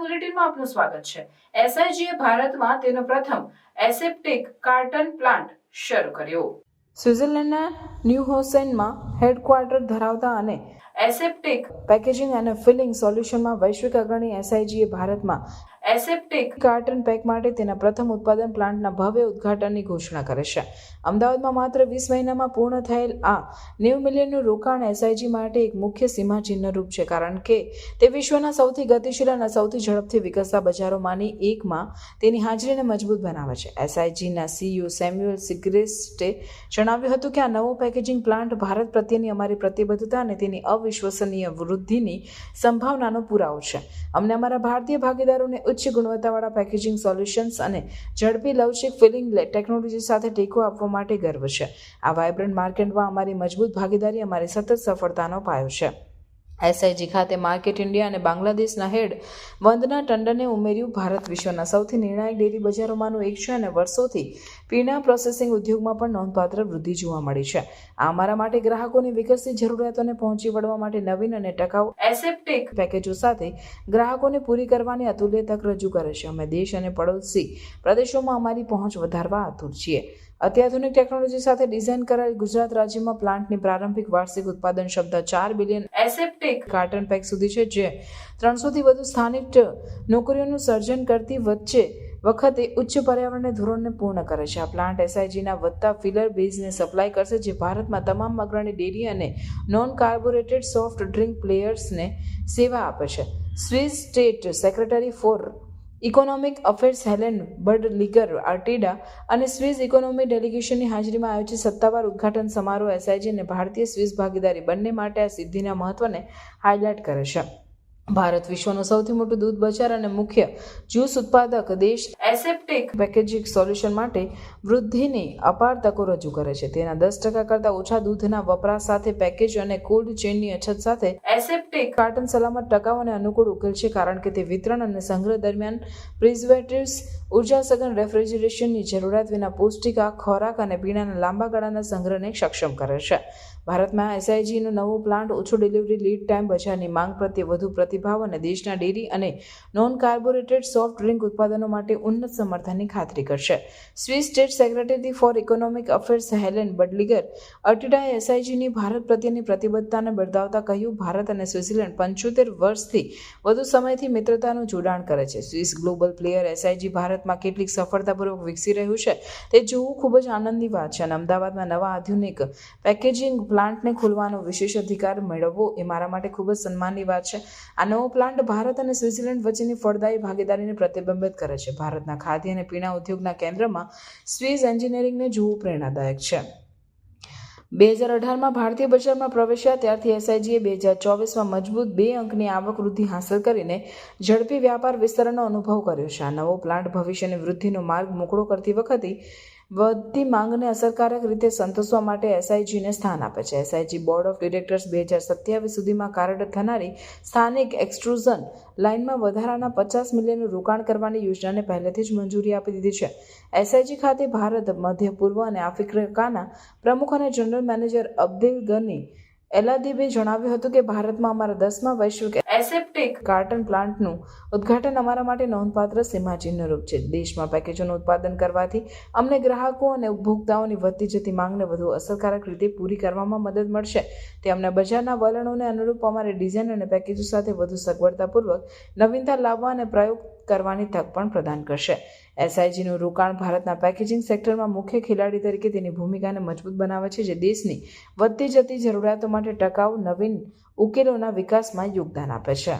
બુલેટિનમાં આપનું સ્વાગત છે. એસઆઈજીએ ભારતમાં તેનો પ્રથમ એસેપ્ટિક કાર્ટન પ્લાન્ટ શરૂ કર્યો. સ્વિટ્ઝરલેન્ડના ન્યૂ હોસેનમાં હેડક્વાર્ટર ધરાવતા અને એસેપ્ટિક પેકેજિંગ અને ફિલિંગ સોલ્યુશનમાં વૈશ્વિક અગ્રણી એસઆઈજીએ ભારતમાં એસેપ્ટિક કાર્ટન પેક માટે તેના પ્રથમ ઉત્પાદન પ્લાન્ટના ભવ્ય ઉદ્ઘાટનની ઘોષણા કરે છે. અમદાવાદમાં માત્ર વીસ મહિનામાં પૂર્ણ થયેલ આ નેવું મિલિયનનું રોકાણ એસઆઈજી માટે એક મુખ્ય સીમાચિહ્ન રૂપ છે, કારણ કે તે વિશ્વના સૌથી ગતિશીલ અને સૌથી ઝડપથી વિકસતા બજારોમાંની એકમાં તેની હાજરીને મજબૂત બનાવે છે. એસઆઈજીના સીઈઓ સેમ્યુઅલ સિગ્રેસ્ટે જણાવ્યું હતું કે આ નવો પેકેજિંગ પ્લાન્ટ ભારત પ્રત્યેની અમારી પ્રતિબદ્ધતા અને તેની અવિશ્વસનીય વૃદ્ધિની સંભાવનાનો પુરાવો છે. અમને અમારા ભારતીય ભાગીદારોને ઉચ્ચ ગુણવત્તાવાળા પેકેજિંગ સોલ્યુશન્સ અને ઝડપી લવચીક ફિલિંગ ટેકનોલોજી સાથે ટેકો આપવા માટે ગર્વ છે. આ વાયબ્રન્ટ માર્કેટમાં અમારી મજબૂત ભાગીદારી, અમારી સતત સફળતાનો પાયો છે. એસઆઈજી ખાતે માર્કેટ ઇન્ડિયા અને બાંગ્લાદેશના હેડ વંદના ટંડને ઉમેર્યું ભારત વિશ્વના સૌથી નિર્ણાયક ડેરી બજારોમાંનું એક છે અને વર્ષોથી પીણા પ્રોસેસિંગ ઉદ્યોગમાં પણ નોંધપાત્ર વૃદ્ધિ જોવા મળી છે. આ અમારા માટે ગ્રાહકોની વિકસતી જરૂરિયાતોને પહોંચી વળવા માટે નવીન અને ટકાઉ એસેપ્ટિક પેકેજો સાથે ગ્રાહકોને પૂરી કરવાની અતુલ્ય તક રજૂ કરે છે. અમે દેશ અને પડોશી પ્રદેશોમાં અમારી પહોંચ વધારવા આતુર છીએ. અત્યાધુનિક ટેકનોલોજી સાથે ડિઝાઇન કરાયેલ ગુજરાત રાજ્યમાં પ્લાન્ટની પ્રારંભિક વાર્ષિક ઉત્પાદન શબ્દ ચાર બિલિયન એસેપ્ટિક કાર્ટન પેક સુધી છે જે ત્રણસોથી વધુ સ્થાનિક નોકરીઓનું સર્જન કરતી વચ્ચે વખતે ઉચ્ચ પર્યાવરણીય ધોરણને પૂર્ણ કરે છે. આ પ્લાન્ટ એસઆઈજીના વધતા ફિલર બેઝને સપ્લાય કરશે, જે ભારતમાં તમામ અગ્રણી ડેરી અને નોન કાર્બોરેટેડ સોફ્ટ ડ્રિંક પ્લેયર્સને સેવા આપે છે. Swiss state secretary for economic affairs Helene Budliger Artieda અને સ્વિસ ઇકોનોમી ડેલિગેશનની હાજરીમાં આયોજિત સત્તાવાર ઉદઘાટન સમારોહ એસઆઈજી અને ભારતીય સ્વિસ ભાગીદારી બંને માટે આ સિદ્ધિના મહત્વને હાઇલાઇટ કરે છે. ભારત વિશ્વનું સૌથી મોટું દૂધ બજાર અને મુખ્ય જ્યુસ ઉત્પાદક દેશ એસેપ્ટિક પેકેજિંગ સોલ્યુશન માટે વૃદ્ધિની અપાર તકો રજૂ કરે છે. તેના દસ ટકા કરતાં ઓછા દૂધના વપરાશ સાથે પેકેજ અને કોલ્ડ ચેનની અછત સાથે એસેપ્ટિક કાર્ટન સલામત ટકાઉ અને અનુકૂળ ઉકેલ છે, કારણ કે તે વિતરણ અને સંગ્રહ દરમિયાન પ્રિઝર્વેટિવ્સ ઊર્જા સઘન રેફ્રિજરેશનની જરૂરિયાત વિના પૌષ્ટિક ખોરાક અને પીણાના લાંબા ગાળાના સંગ્રહને સક્ષમ કરે છે. ભારતમાં એસઆઈજીનું નવું પ્લાન્ટ ઓછો ડિલિવરી લીડ ટાઈમ બજારની માંગ પ્રત્યે વધુ પ્રતિભાવ અને દેશના ડેરી અને નોન કાર્બોરેટેડ સોફ્ટ ડ્રિંક ઉત્પાદનો માટે ઉન્નત સમર્થનની ખાતરી કરશે. Swiss state secretary for economic affairs Helene Budliger અર્ટિડાએ એસઆઈજીની ભારત પ્રત્યેની પ્રતિબદ્ધતાને બિરદાવતા કહ્યું, ભારત અને સ્વિટ્ઝર્લેન્ડ પંચોતેર વર્ષથી વધુ સમયથી મિત્રતાનું જોડાણ કરે છે. સ્વિસ ગ્લોબલ પ્લેયર એસઆઈજી ભારતમાં કેટલીક સફળતાપૂર્વક વિકસી રહ્યું છે, તે જોવું ખૂબ જ આનંદની વાત છે અને અમદાવાદમાં નવા આધુનિક પેકેજિંગ પ્લાન્ટને ખોલવાનો વિશેષ અધિકાર મેળવવો એ મારા માટે ખૂબ જ સન્માનની વાત છે. આ નવો પ્લાન્ટ ભારત અને સ્વિટ્ઝર્લેન્ડ વચ્ચેની ફળદાયી ભાગીદારીને પ્રતિબિંબિત કરે છે. ભારતના ખાદ્ય અને પીણા ઉદ્યોગના કેન્દ્રમાં સ્વિસ એન્જિનિયરિંગને જોવું પ્રેરણાદાયક છે. બે હજાર અઢારમાં ભારતીય બજારમાં પ્રવેશ્યા ત્યારથી એસઆઈજીએ બે હજાર ચોવીસમાં મજબૂત બે અંકની આવક વૃદ્ધિ હાંસલ કરીને ઝડપી વ્યાપાર વિસ્તરણનો અનુભવ કર્યો છે. આ નવો પ્લાન્ટ ભવિષ્યની વૃદ્ધિનો માર્ગ મોકળો કરતી વખતે વધતી માંગને અસરકારક રીતે સંતોષવા માટે એસઆઈજીને સ્થાન આપે છે. એસઆઈજી બોર્ડ ઓફ ડિરેક્ટર્સ બે હજાર સત્યાવીસ સુધીમાં કાર્યરત થનારી સ્થાનિક એક્સટ્રુઝન લાઇનમાં વધારાના પચાસ મિલિયનનું રોકાણ કરવાની યોજનાને પહેલેથી જ મંજૂરી આપી દીધી છે. એસઆઈજી ખાતે ભારત, મધ્ય પૂર્વ અને આફ્રિકાના પ્રમુખ અને general manager Abdul Gani Eladibe જણાવ્યું હતું કે ભારતમાં અમારા દસમા વૈશ્વિક એસેપ્ટિક કાર્ટન પ્લાન્ટનું ઉદ્ઘાટન અમારા માટે નોંધપાત્ર સીમાચિહ્નરૂપ છે. દેશમાં પેકેજોનું ઉત્પાદન કરવાથી અમને ગ્રાહકો અને ઉપભોક્તાઓની વધતી જતી માંગને વધુ અસરકારક રીતે પૂરી કરવામાં મદદ મળશે. તે અમને બજારના વલણોને અનુરૂપ અમારી ડિઝાઇન અને પેકેજો સાથે વધુ સગવડતાપૂર્વક નવીનતા લાવવા અને પ્રયોગ કરવાની તક પણ પ્રદાન કરશે. એસઆઈજીનું રોકાણ ભારતના પેકેજિંગ સેક્ટરમાં મુખ્ય ખેલાડી તરીકે તેની ભૂમિકાને મજબૂત બનાવે છે, જે દેશની વધતી જતી જરૂરિયાતો માટે ટકાઉ નવીન ઉકેલોના વિકાસમાં યોગદાન આપે છે.